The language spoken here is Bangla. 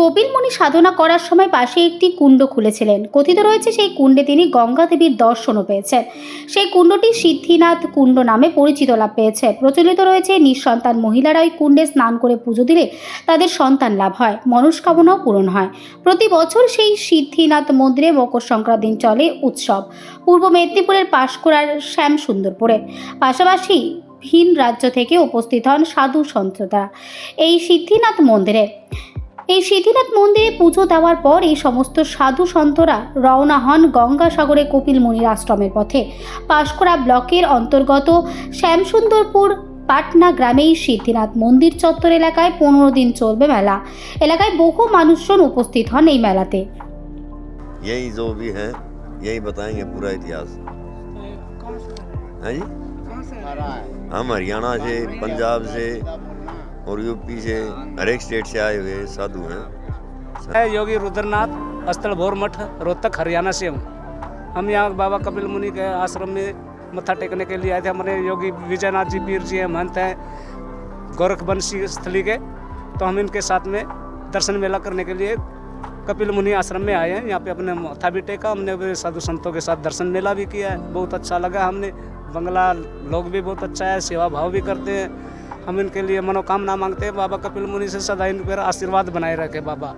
কপিলমুনি সাধনা করার সময় পাশে একটি কুণ্ড খুলেছিলেন। কথিত রয়েছে সেই কুণ্ডে তিনি গঙ্গা দেবীর দর্শনও পেয়েছেন। সেই কুণ্ডটি সিদ্ধিনাথ কুণ্ড নামে পরিচিত লাভ পেয়েছে। প্রচলিত রয়েছে নিঃসন্তান মহিলারা ওই কুণ্ডে স্নান করে পুজো দিলে তাদের সন্তান লাভ হয়, মনস্কামনাও পূরণ হয়। প্রতি বছর সেই সিদ্ধিনাথ মন্দিরে মকর সংক্রান্তি চলে উৎসব। পূর্ব মেদিনীপুরের পাশকুড়ার শ্যাম সুন্দরপুরে পাশাপাশি ভিন রাজ্য থেকে উপস্থিত হন সাধু সন্তরা এই সিদ্ধিনাথ মন্দিরে এই সিদ্ধিনাথ মন্দিরে পুজো দেওয়ার পর এই সমস্ত সাধু সন্তরা রওনা হন গঙ্গাসাগরে কপিল মুনির আশ্রমের পথে পাঁশকুড়া ব্লকের অন্তর্গত শ্যামসুন্দরপুর পাটনা গ্রামেই সিদ্ধিনাথ মন্দির চত্বর এলাকায় পনেরো দিন চলবে মেলা এলাকায় বহু মানুষজন উপস্থিত হন এই মেলাতে यही जो भी है यही बताएंगे पूरा इतिहास है जी हम हरियाणा से पंजाब से और यूपी से हर एक स्टेट से आए हुए साधु हैं। है योगी रुद्रनाथ स्थल भोर मठ, रोहतक, हरियाणा से हूँ। हम यहाँ बाबा कपिल मुनि के आश्रम में मत्था टेकने के लिए आए थे। हमारे योगी विजयनाथ जी पीर जी हैं, महंत हैं, गोरखवंशी स्थली के। तो हम इनके साथ में दर्शन मेला करने के लिए कपिल मुनि आश्रम में आए हैं। यहाँ पे अपने मत्था भी टेका, हमने साधु संतों के साथ दर्शन मेला भी किया है। बहुत अच्छा लगा हमने। बंगला लोग भी बहुत अच्छा है, सेवा भाव भी करते हैं। हम इनके लिए मनोकामना मांगते हैं। बाबा कपिल मुनि से सदा इन पर आशीर्वाद बनाए रखे बाबा।